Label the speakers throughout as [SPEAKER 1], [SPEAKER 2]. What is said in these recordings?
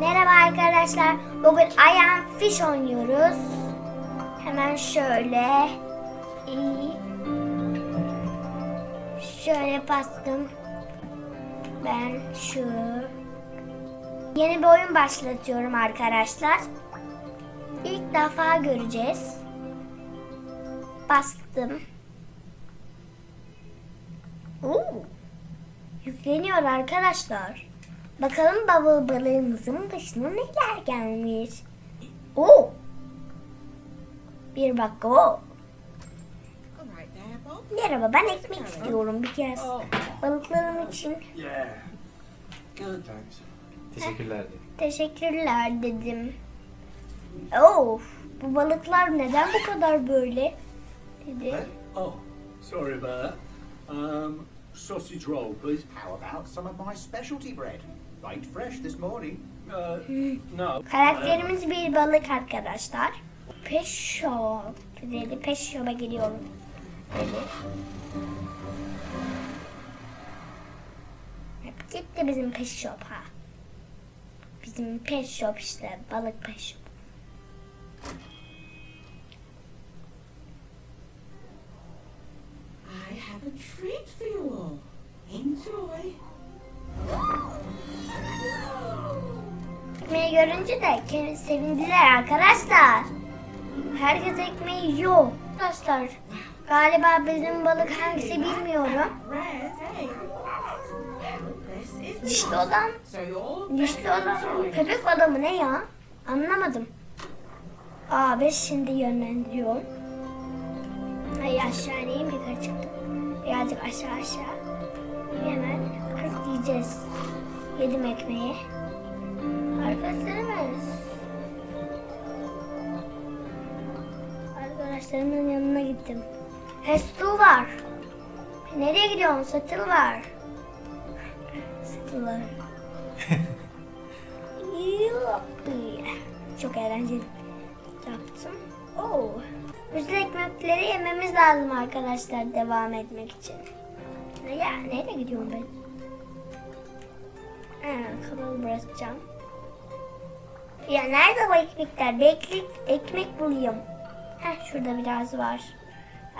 [SPEAKER 1] Merhaba arkadaşlar. Bugün I am Fish oynuyoruz. Hemen şöyle. Şöyle bastım. Ben şu yeni bir oyun başlatıyorum arkadaşlar. İlk defa göreceğiz. Bastım. Oo. Yükleniyor arkadaşlar. Bakalım bavul balığımızın başına neler gelmiş. Oo. Bir bak o.
[SPEAKER 2] There.
[SPEAKER 1] Merhaba ben ekmek istiyorum bir kez. Balıklarım için.
[SPEAKER 3] Teşekkürler. de.
[SPEAKER 1] teşekkürler dedim. Oo. Bu balıklar neden bu kadar böyle? Dedi.
[SPEAKER 4] Oh, sorry about that. Um, sausage roll, please.
[SPEAKER 5] How about some of my specialty bread? Baked fresh this morning.
[SPEAKER 4] Uh, no.
[SPEAKER 1] Karakterimiz bir balık arkadaşlar. Peşo. Dedi. Peşo'ya geliyorum. Dedi. Hep gitti bizim pet shop'a. Bizim pet shop işte. Balık pet shop.
[SPEAKER 2] I have a treat for you all. Enjoy.
[SPEAKER 1] Ekmeği görünce de sevindiler arkadaşlar. Herkes ekmeği yiyor. Arkadaşlar galiba bizim balık hangisi bilmiyorum. Dişli olan, dişli olan köpek balığı mı ne ya? Anlamadım. Ben şimdi yönlendiriyorum. Ay aşağı ineyim yukarı çıktım. Birazcık aşağı aşağı. Hemen kırk yiyeceğiz. Yedim ekmeği. Arkadaşlarımız. Arkadaşlarımın yanına gittim. Hestu var. Nereye gidiyorsun? Satıl var. Satıl var. Çok eğlenceli yaptım. Oo. Bütün ekmekleri yememiz lazım arkadaşlar devam etmek için. Ya nereye gidiyorum ben? Ha, kanalı bırakacağım. Ya nerede bu ekmekler? Beklik ekmek bulayım. Heh şurada biraz var.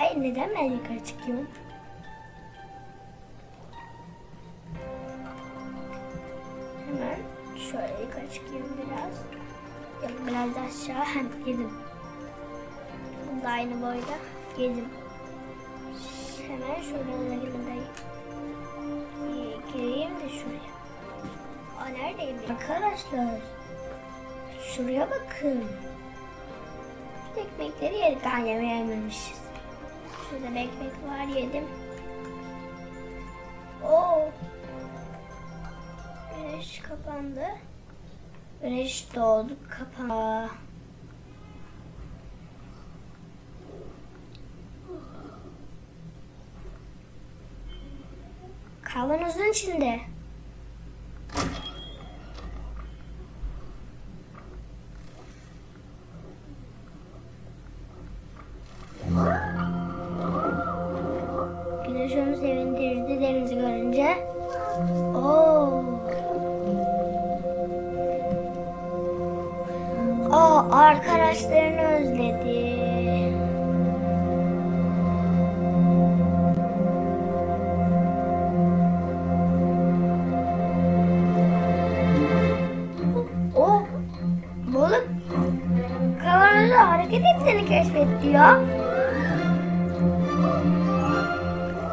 [SPEAKER 1] Ay neden ben yukarı çıkıyorum? Hemen şöyle yukarı çıkıyorum biraz. Yok biraz da aşağı. Hem yedim. Bu da aynı boyda. Yedim. Hemen şuralarında gireyim de şuraya. Aa neredeyim? Arkadaşlar. Şuraya bakın. Ekmekleri yedik. Daha yemeği yememişiz. Şurada bir ekmek var yedim. Oo. Güneş kapandı. Güneş doğdu kapandı. Kavanozun içinde. Arkadaşlarını özledi. O balık kavanozda hareket ettiğini keşfetti ya.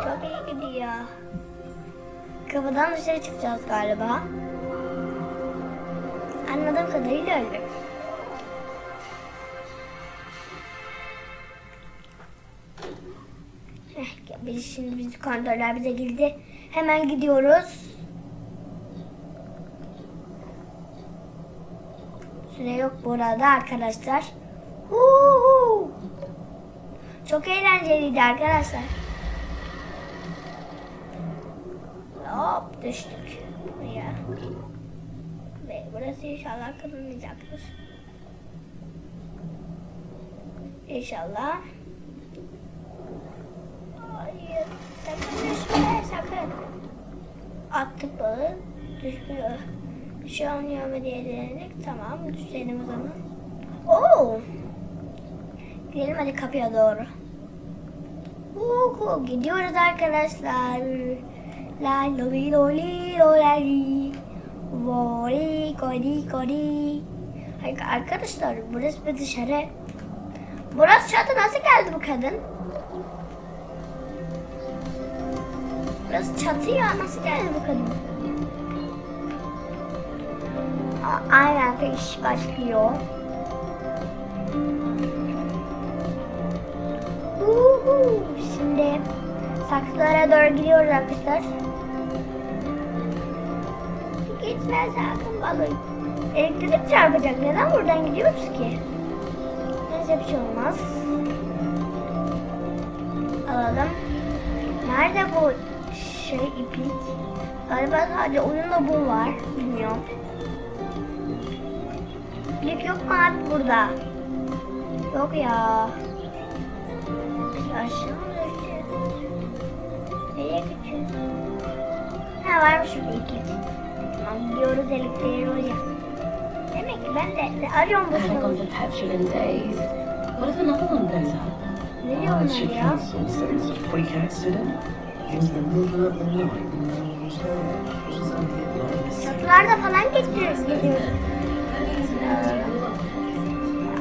[SPEAKER 1] Çok iyi gidiyor. Kapıdan dışarı çıkacağız galiba. Anladığım kadarıyla öyle. Biz şimdi biz kontroller bize girdi. Hemen gidiyoruz. Süre yok burada arkadaşlar. Huhu. Çok eğlenceliydi arkadaşlar. Hop düştük. Buraya. Ve burası inşallah kırılmayacaktır. İnşallah. Sakın düşme sakın. Attık balığı. Düşmüyor. Şey olmuyor mu diye denedik. Tamam düşelim o zaman. Oo. Gidelim hadi kapıya doğru. Uhu, gidiyoruz arkadaşlar. La lo li lo li lo la li. Vori kori kori. Hayır arkadaşlar burası bir dışarı. Burası çatı nasıl geldi bu kadın? Burası çatı ya nasıl geldi bu kadın? Aynen iş başlıyor. Uhu, Şimdi saksılara doğru gidiyoruz arkadaşlar. Gitme sakın balık. Elektrik çarpacak. Neden buradan gidiyoruz ki? Neyse bir şey olmaz. Alalım. Nerede bu şey iplik? Galiba sadece oyunda bu var. Bilmiyorum. İplik yok mu abi burada? Yok ya. Düşeceğiz? Nereye gideceğiz? Ha varmış şurada iplik. Tamam gidiyoruz elektriği oraya. Demek ki ben de ne arıyorum bu
[SPEAKER 2] days. What if another one goes out?
[SPEAKER 1] Ne diyor onlar ya? Çatılarda falan geçiyoruz. Gidiyoruz.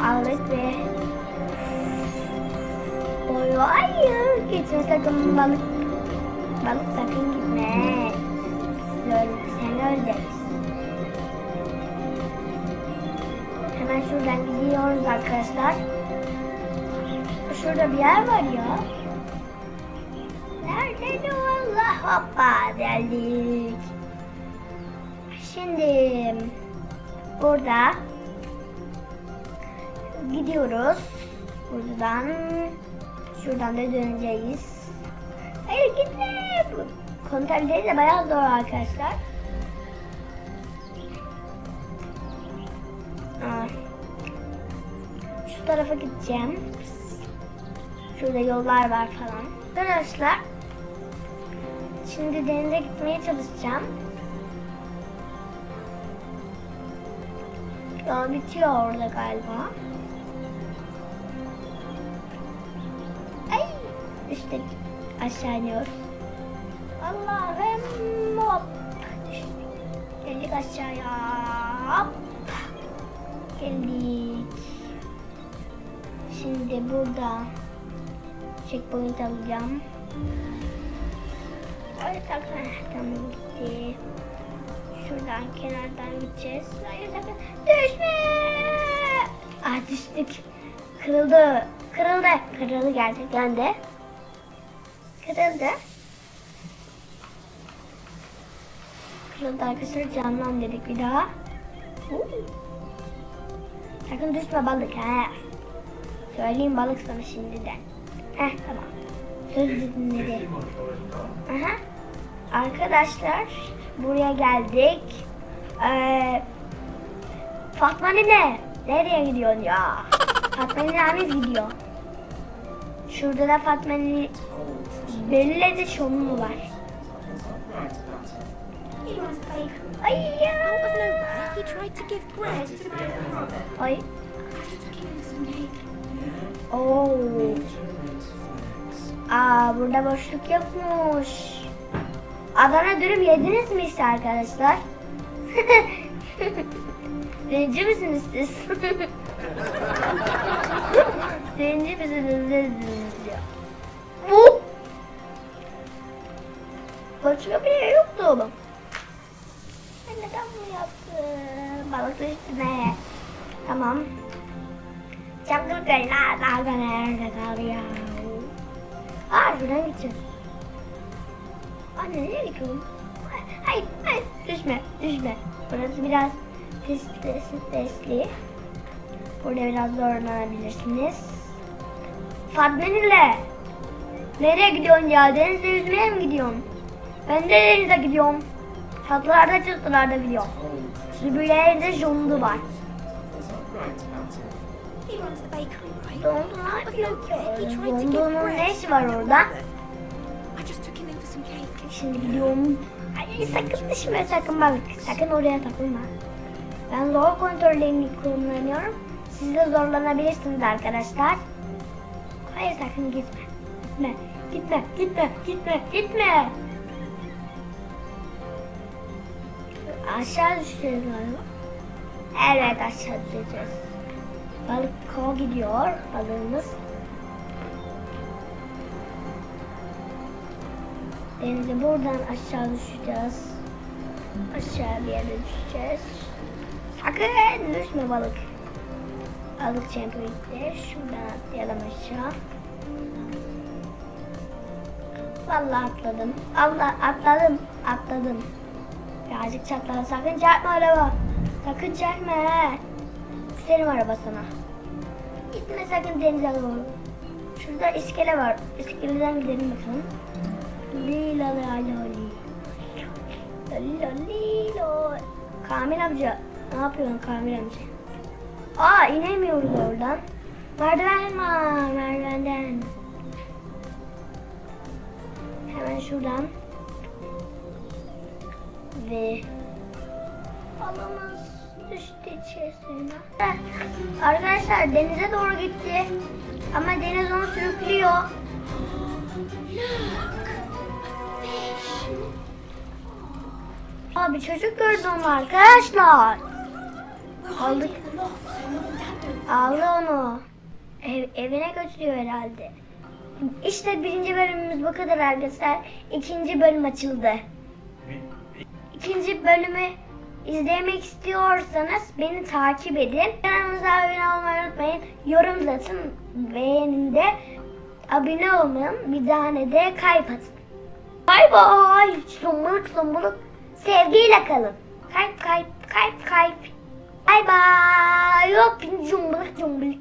[SPEAKER 1] Aldık ve Oy hayır gitme sakın balık balık sakın gitme Biz öl- seni özleriz hemen şuradan gidiyoruz arkadaşlar şurada bir yer var ya nerede o Allah hoppa geldik şimdi burada gidiyoruz. Buradan şuradan da döneceğiz. Hayır gitme. Kontrolleri de bayağı zor arkadaşlar. Aa. Şu tarafa gideceğim. Şurada yollar var falan. Arkadaşlar şimdi denize gitmeye çalışacağım. Yol bitiyor orada galiba. Ay işte aşağı iniyoruz. Allah'ım hop. Geldik aşağıya. Hop. Geldik. Şimdi burada checkpoint alacağım. Sakın. Tamam gitti. Şuradan kenardan gideceğiz. Hayır sakın düşme. Ah düştük. Kırıldı. Kırıldı. Kırıldı gerçekten de. Kırıldı. Kırıldı arkadaşlar canlan dedik bir daha. Sakın düşme balık ha. Söyleyeyim balık sana şimdiden. Heh tamam. Söz dinledi. Aha. Arkadaşlar buraya geldik. Ee, Fatma nene nereye gidiyorsun ya? Fatma ninemiz gidiyor. Şurada da Fatma nene belli de şonu mu var? Ay ya. Ay. Oo. Aa burada boşluk yokmuş. Adana dürüm yediniz mi işte arkadaşlar? Zenci misiniz siz? Zenci misiniz dediniz ya? Bu. Başka bir yer yoktu oğlum. Ben neden bunu yaptım? Balıklı üstüne. Tamam. Çapkın kayla dalga nerede kaldı ya? Aa gideceğiz. Anne nereye gidiyorum? Hayır hayır düşme düşme. Burası biraz stresli. stresli. Burada biraz zorlanabilirsiniz. Fatma ile Nereye gidiyorsun ya? Denizde yüzmeye mi gidiyorsun? Ben de denize gidiyorum. Çatılarda çatılarda gidiyorum. Yerde jondu var. Zondu'nun ne işi var orada? Şimdi gidiyorum. Ay sakın düşme sakın balık. Sakın oraya takılma. Ben zor kontrollerini kullanıyorum. Siz de zorlanabilirsiniz arkadaşlar. Hayır sakın gitme. Gitme. Gitme. Gitme. Gitme. Gitme. Aşağı düşeceğiz galiba. Evet aşağı düşeceğiz. Balık kol gidiyor balığımız. Denize buradan aşağı düşeceğiz. Aşağı bir yere düşeceğiz. Sakın düşme balık. Balık çemperlikte. Şuradan atlayalım aşağı. Vallahi atladım. Allah atladım. Atladım. Birazcık çatladı. Sakın çarpma araba. Sakın çarpma. Senin araba sana. Gitme sakın denize doğru. Şurada iskele var. İskeleden gidelim bakalım. Lila la la li. Lila lilo. Kamil amca. Ne yapıyorsun Kamil amca? Aa inemiyoruz oradan. Merdiven var. Merdivenden. Hemen şuradan. Ve balımız düştü içerisine. Arkadaşlar denize doğru gitti. Ama deniz onu sürüklüyor. Abi çocuk gördüm arkadaşlar. Aldık. Aldı onu. Ev, evine götürüyor herhalde. İşte birinci bölümümüz bu kadar arkadaşlar. İkinci bölüm açıldı. İkinci bölümü izlemek istiyorsanız beni takip edin. Kanalımıza abone olmayı unutmayın. Yorum atın. Beğenin de abone olmayın. Bir tane de kalp atın. Bay bay. Somuruk somuruk. Sevgiyle kalın. Kalp kalp kalp kalp. Bay bay. Yok cumbuluk cumbulik.